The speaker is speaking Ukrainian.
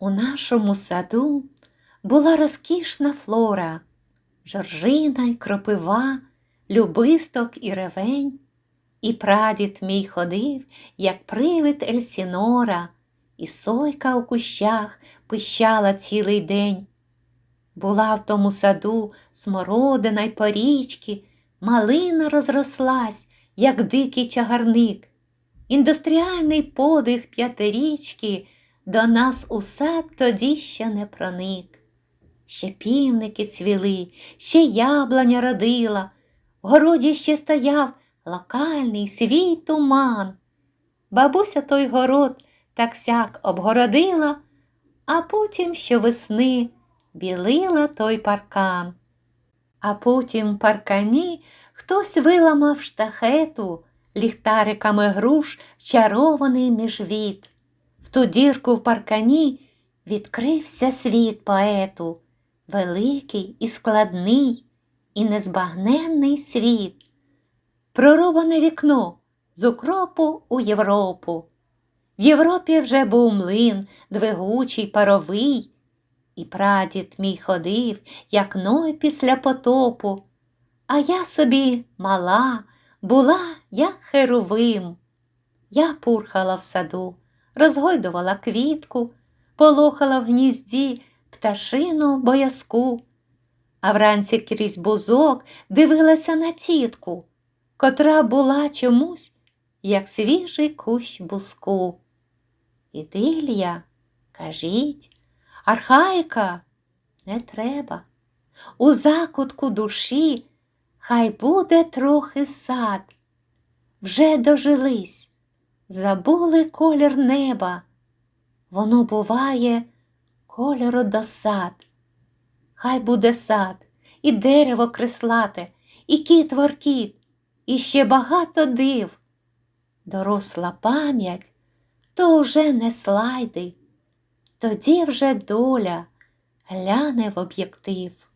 У нашому саду була розкішна флора, жоржина й кропива, любисток і ревень. І прадід мій ходив, як привид Ельсінора, і сойка у кущах пищала цілий день. Була в тому саду смородина й порічки, малина розрослась, як дикий чагарник. Індустріальний подих п'ятирічки до нас у сад тоді ще не проник. Ще півники цвіли, ще яблуня родила, в городі ще стояв локальний свій туман. Бабуся той город так сяк обгородила, а потім щовесни білила той паркан. А потім в паркані хтось виламав штахету ліхтариками груш вчарований міжвід. В ту дірку в паркані відкрився світ поету, великий і складний, і незбагненний світ. Проробане вікно з укропу у Європу. В Європі вже був млин, двигучий, паровий, і прадід мій ходив, як ной після потопу. А я собі мала, була, як херовим. Я пурхала в саду, розгойдувала квітку, полохала в гнізді пташину боязку, а вранці крізь бузок дивилася на тітку, котра була чомусь, як свіжий кущ буску. Ідилія, кажіть, архаїка не треба. У закутку душі хай буде трохи сад. Вже дожились, забули колір неба. Воно буває кольору до сад. Хай буде сад, і дерево креслате, і кіт воркіт, і ще багато див. Доросла пам'ять то вже не слайди, тоді вже доля гляне в об'єктив.